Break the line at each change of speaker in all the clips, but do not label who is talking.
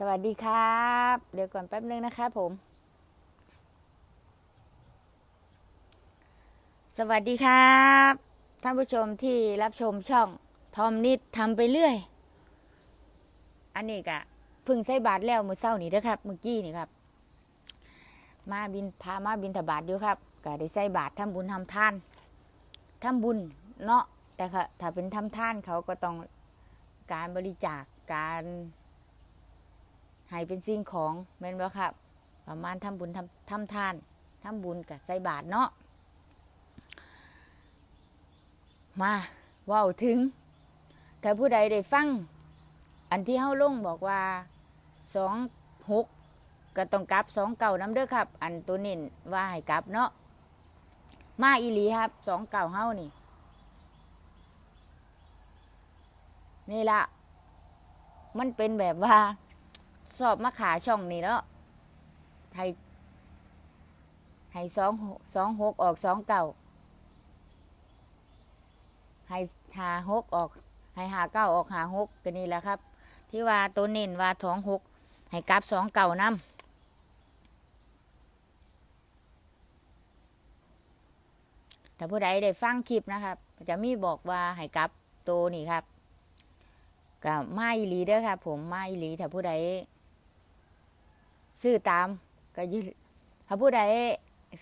สวัสดีครับ เดี๋ยวก่อนแป๊บนึงนะครับผม สวัสดีครับ ท่านผู้ชมที่รับชมช่องทอมนิดทำไปเรื่อย อันนี้กะพึ่งใส่บาทแล้วมือเศร้านี่นะครับเมื่อกี้นี่ครับ มาบินพามาบินถบาทอยู่ครับก็ได้ใส่บาททำบุญทำทานทำบุญเนาะแต่ค่ะถ้าเป็นทำทานเขาก็ต้องการบริจาคการ ให้เป็นสิ่งของแม่นบ่ครับ ประมาณทำบุญทำทำทานทำบุญกับใส่บาทเนาะมาว้าถึง ถ้าผู้ใดได้ฟัง อันที่เฮาลงบอกว่าสองหกก็ต้องกลับสองเก่าน้ำเด้อครับ อันตัวนินว่าให้กลับเนาะมาอีหลีครับสองเก่าเฮานี่นี่ละมันเป็นแบบว่า สอบมาขาช่องนี่แล้วให้ให้สองสองหกออกสองเก่าให้หาหกออกให้หาเก้าออกหาหกก็นี่แหละครับ ที่ว่าตัวเน้นว่าสองหกให้กลับสองเก่านำถ้าผู้ใดได้ฟังคลิปนะครับ จะมีบอกว่าให้กลับตัวนี่ครับก็มาอีหลีเด้อครับผมไมาอีหลีถ้าผู้ใด ซื้อตามก็ยืถ้าผู้ใด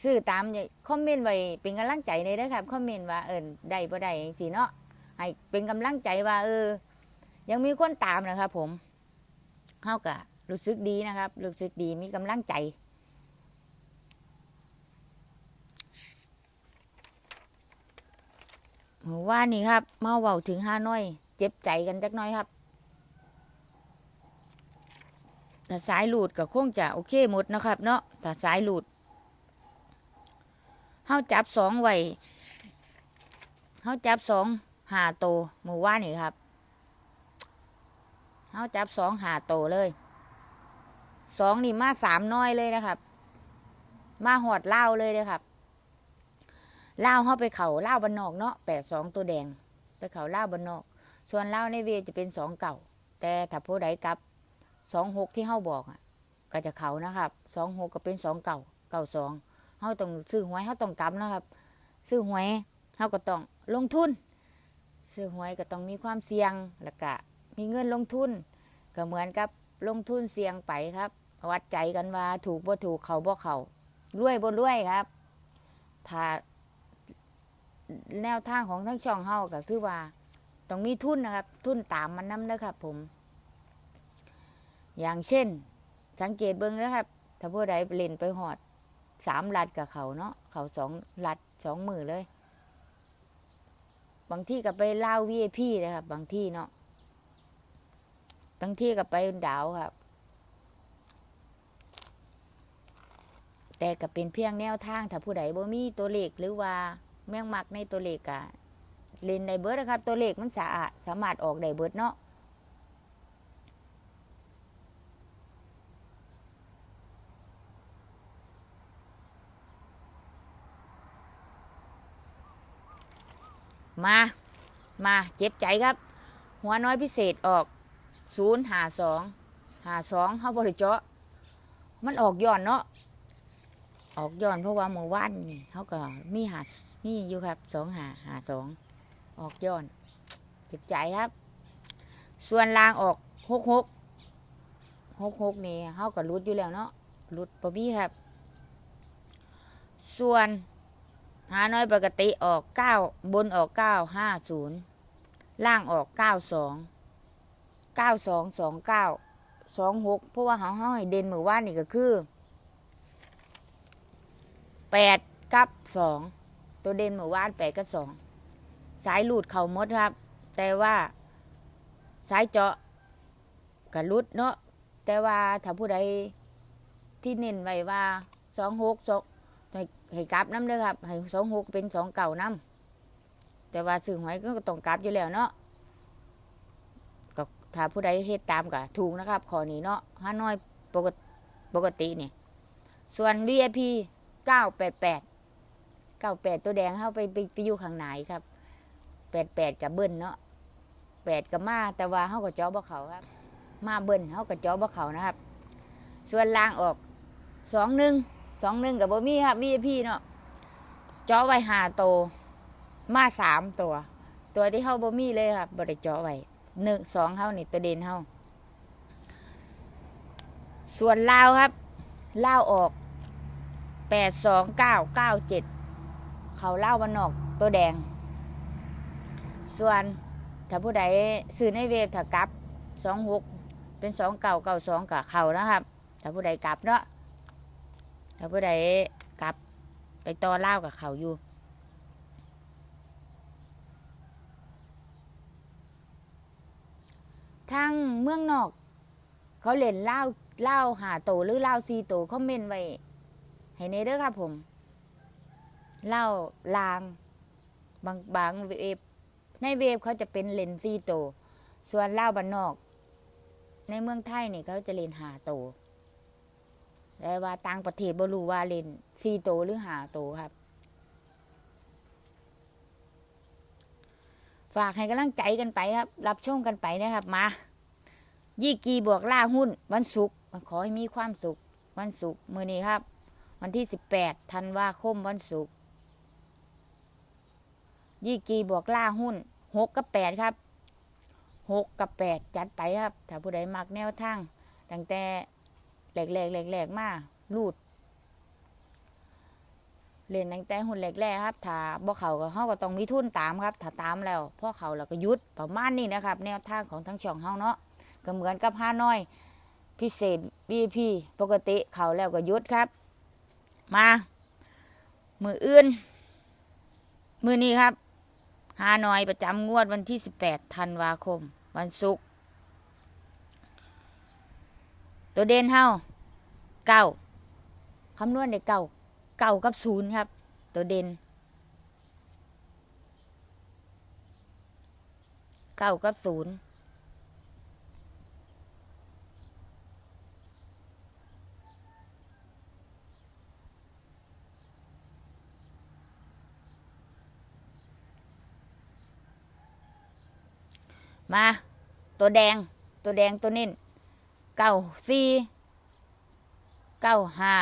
ซื้อตามเนี่ยคอมเมนต์ไว้เป็นกำลังใจในเด้อครับคอมเมนต์ว่าเอินได้บ่ได้จังซี่เนาะให้เป็นกำลังใจว่า เออ ยังมีคนตามนะครับ ผมเฮาก็รู้สึกดีนะครับรู้สึกดีมีกำลังใจว่านี่ครับ มาเว้าถึงห้าน้อย เจ็บใจกันจักน้อยครับ ถ้าสายหลุดก็คงจะโอเคหมดนะครับ เนาะถ้าสายหลุดเฮาจับสองไว้เฮาจับสองหาโตหมู่ว่านี่ครับเฮาจับสองหาโตเลยสองนี่มาสามน้อยเลยนะครับ มาหอดเล่าเลยเลยครับเล่าวเฮาไปเขาเล่าบนนอกเนาะแปดสองตัวแดง ไปเขาเล่าบนนอก ส่วนเล่าในเวจะเป็นสองเก่า แต่ถ้าผู้ใดกลับ สองหกที่เฮาบอกอะ ก็จะเขานะครับสองหกก็เป็นสองเก่าเก่าสองเฮาต้องซื้อหวยเฮาต้องกำนะครับ ซื้อหวยเฮาก็ต้องลงทุน ซื้อหวยก็ต้องมีความเสี่ยงแล้วก็มีเงินลงทุน ก็เหมือนกับลงทุนเสี่ยงไปครับ วัดใจกันว่าถูกบ่ถูกเขาบ่เขารวยบ่รวยครับถ้าแนวทางของทั้งช่องเฮาก็คือว่า ต้องมีทุนนะครับ ทุนตามมันนำนะครับผม อย่างเช่น สังเกตเบิ้งนะครับ ถ้าผู้ใดเล่นไปหอดสามลัดกับเขาเนาะเขาสองลัดสองมือเลย บางที่ก็ไปเล่าวีพี่นะครับ บางที่เนาะบางที่ก็ไปดาวครับ แต่ก็เป็นเพียงแนวทาง ถ้าผู้ใดบ่มีตัวเลขหรือว่าแม่งมักในตัวเลขอะเล่นได้เบิร์ดนะครับ ตัวเลขมันสะอาดสามารถออกได้เบิร์ดเนาะ มา มาเจ็บใจครับ หัวน้อยพิเศษออกศูนย์หาสองหาสองเขาบริเจาะมันออกย้อนเนาะออกย้อนเพราะว่าเมื่อวานนี่เขาก็มีหามีอยู่ครับสองหาหาสองออกย้อน เจ็บใจครับ ส่วนลางออกหกหกหกหกนี่เขาก็รุดอยู่แล้วเนาะรุดปบี้ครับ ส่วน หาน้อยปกติออกเก้าบนออกเก้าห้าศูนย์ล่างออกเก้าสองเก้าสองสองเก้าสองหกเพราะว่าเขาห้เด่นมือว่านนี่ก็คือแปดกับสองตัวเด่นมือว่านแปดกับสองสายหลุดเข่ามดครับ แต่ว่าสายเจาะกับลุดเนาะแต่ว่าถ้าผู้ใดที่เน้นไว้ว่าสองหกสอง ให้กลับน้ำเด้อครับ ให้สองหกเป็นสองเก่าน้ำแต่ว่าซื้อหวยก็ต้องกลับอยู่แล้วเนาะก็ถ้าผู้ใดเฮ็ดตามก็ถูกนะครับข้อนี้เนาะห้าน้อยปกติปกติเนี่ยส่วน VIP เก้าแปดแปดเก้าแปดตัวแดงเข้าไปไปไปอยู่ข้างไหนครับแปดแปดกับเบิ้ลเนาะแปดกับมาแต่ว่าเขาก็เจาะบ่เขาครับ มาเบิ้ลเขาก็เจาะบ่เขานะครับ ส่วนล่างออกสองหนึ่ง สองหนึ่งกับบ่มีครับมีพี่เนาะจาะไว้หาโตวมาสามตัว ตัวที่เฮาบ่มีเลยครับบ่ได้จาะไว้หนึ่งสองเฮานี่ตัวเด่นเฮาส่วนลาวครับลาวออกแปดสองเก้าเก้าเจ็ดเขาเล่าวันนอกตัวแดง ส่วนถ้าผู้ใดซื้อในเวฟถ้ากลับสองหกเป็นสองเก่าเก่าสองกับเขานะครับ ถ้าผู้ใดกลับเนาะ ถ้าผู้ใดกลับไปต่อเล่ากับเขาอยู่ทางเมืองนอก เขาเล่นเล่าเล่าหาโตหรือเล่าซีโตคอมเมนต์ไว้ ให้ในเด้อครับผม เล่าลาง บางบางเวฟในเวฟเขาจะเป็นเลนซีโต ส่วนเล่าบ้านนอก ในเมืองไทยนี่เขาจะเลนหาโต แต่ว่าต่างประเทศบ่รู้ว่าเลนซีโตหรือหาโตครับ ฝากให้กำลังใจกันไปครับ รับชมกันไปนะครับมายี่กีบวกล่าหุ้น วันศุกร์ขอให้มีความสุข วันศุกร์มือนี้ครับ วันที่สิบแปดธันวาคมวันศุกร์ยี่กีบวกล่าหุ้นหกกับแปดครับหกกับแปดจัดไปครับ ถ้าผู้ใดมักแนวทางตั้งแต่ แหลกแหลกแหลกแหลกมาลูด เล่นตั้งแต่หุ่นแรกๆครับ ถ้าบ่เขาก็เฮาก็ต้องมีทุนตามครับ ถ้าตามแล้วพ่อเขาแล้วก็ยุดประมาณนี้นะครับ แนวทางของทั้งช่องเฮาเนาะก็เหมือนกับห้าน้อย พิเศษ VIP ปกติเขาแล้วก็ยุดครับ มามืออื่น มือนี้ครับฮานอยประจำงวดวันที่ 18ธันวาคม วันศุกร์ ตัวเด่นเฮาเก้าคำนวณได้เก้าเก้ากับศูนย์ครับ ตัวเด่นเก้ากับศูนย์มา ตัวแดงตัวแดงตัวเน้น เก้าสี่เก้าห้า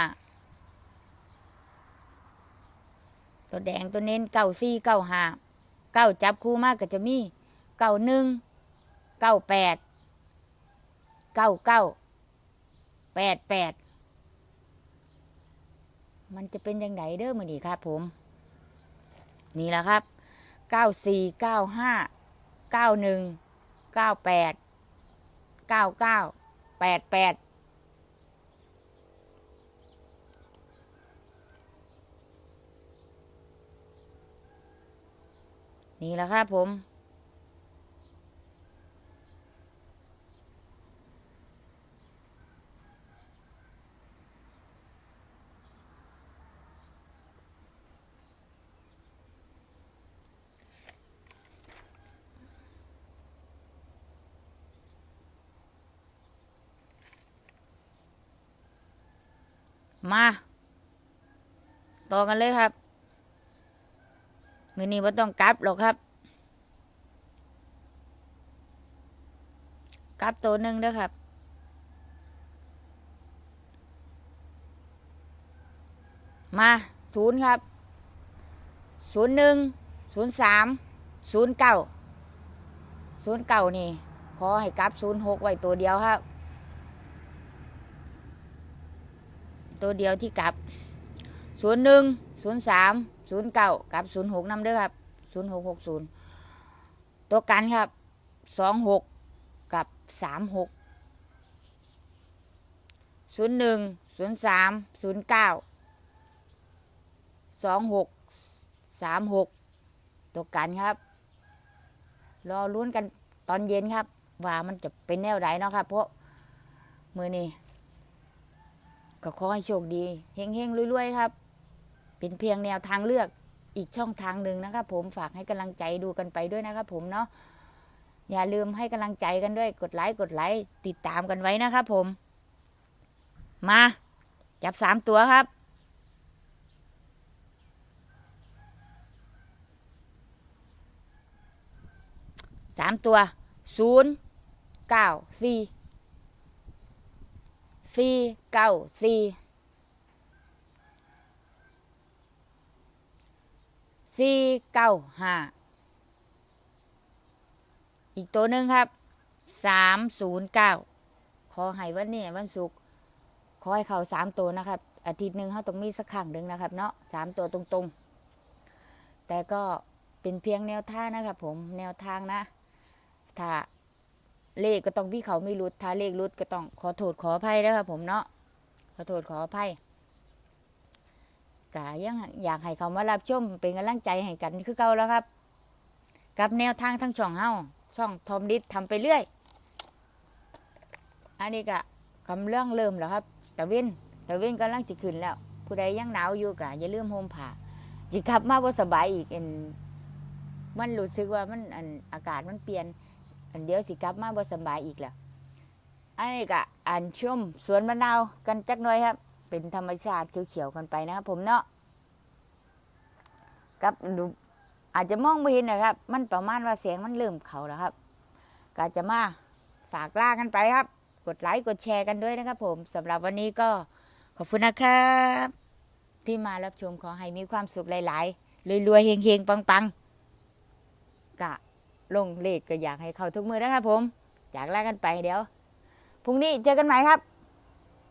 ตัวแดงตัวเน้นเก้าสี่เก้าห้าเก้าจับคู่มากก็จะมีเก้าหนึ่งเก้าแปดเก้าเก้าแปดแปดมันจะเป็นยังไงเด้อมือนี้ครับผม นี่แหละครับเก้าสี่เก้าห้าเก้าหนึ่งเก้าแปดเก้าเก้า แปดแปดนี่แหละครับผม มา ต่อกันเลยครับ มือนี้ว่าต้องกลับหรอกครับ กลับตัวหนึ่งด้อครับมาศูนย์ครับศูนย์หนึ่งศูนย์สามศูนย์เก้าศูนย์เก้านี่ ขอให้กลับศูนย์หกไว้ตัวเดียวครับ ตัวเดียวที่กลับศูนย์หนึ่งศูนย์สามศูนย์เก้ากับศูนย์หกนำเด้อครับศูนย์หกหกศูนย์ตัวกันครับสองหกกับสามหกศูนย์หนึ่งศูนย์สามศูนย์เก้าสองหกสามหกตัวกันครับ รอลุ้นกันตอนเย็นครับ ว่ามันจะเป็นแนวไหนเนาะครับเพราะมือนี้ ก็ขอให้โชคดีเฮงเฮงๆรวยๆครับ เป็นเพียงแนวทางเลือกอีกช่องทางหนึ่งนะครับผมฝากให้กำลังใจดูกันไปด้วยนะครับผมเนาะอย่าลืมให้กำลังใจกันด้วยกดไลค์กดไลค์ติดตามกันไว้นะครับผม มา จับสามตัวครับสามตัวศูนย์เก้าสี่ สี่เก้าสี่สี่เก้าห้าอีกตัวหนึ่งครับสามศูนย์เก้าขอให้วันนี้วันศุกร์ขอให้เขาสามตัวนะครับ อาทิตย์หนึ่งเขาต้องมีสักครั้งหนึ่งนะครับ เนาะสามตัวตรงๆ แต่ก็เป็นเพียงแนวทางนะครับผมแนวทางนะ ถ้า เลขก็ต้องพี่เขาไม่รุดถ้าเลขรุดก็ต้องขอโทษขออภัยนะครับผมเนาะขอโทษขออภัยกะยังอยากให้เขามารับชมเป็นกำลังใจให้กันคือเก่าแล้วครับ กับแนวทางทั้งช่องเฮาช่องทอมดิสทำไปเรื่อย อันนี้ก็กำลังเริ่มแล้วครับตะเวนตะเวนกำลังจะขึ้นแล้ว ผู้ใดยังหนาวอยู่กะอย่าลืมโฮมผ้าจิขับมาบ่สบายอีกเอ็นมันรู้สึกว่ามันอันอากาศมันเปลี่ยน อันเดียวสิกลับมาบ่สบายอีกแล้วอันนี้ก็อันชมสวนมะนาวกันจักหน่อยครับ เป็นธรรมชาติเขียวๆกันไปนะครับผมเนาะกับดูอาจจะมองไม่เห็นนะครับ มันประมาณว่าเสียงมันเริ่มเขาแล้วครับก็จะมาฝากล่ากันไปครับ กดไลค์กดแชร์กันด้วยนะครับ ผมสำหรับวันนี้ก็ขอบคุณนะครับ ที่มารับชมขอให้มีความสุขหลาย ๆรวยๆเฮงๆปังๆกะ ลงเลขก็อยากให้เข้าทุกมือนะครับผมจากลากันไปเดี๋ยวพรุ่งนี้เจอกันใหม่ครับ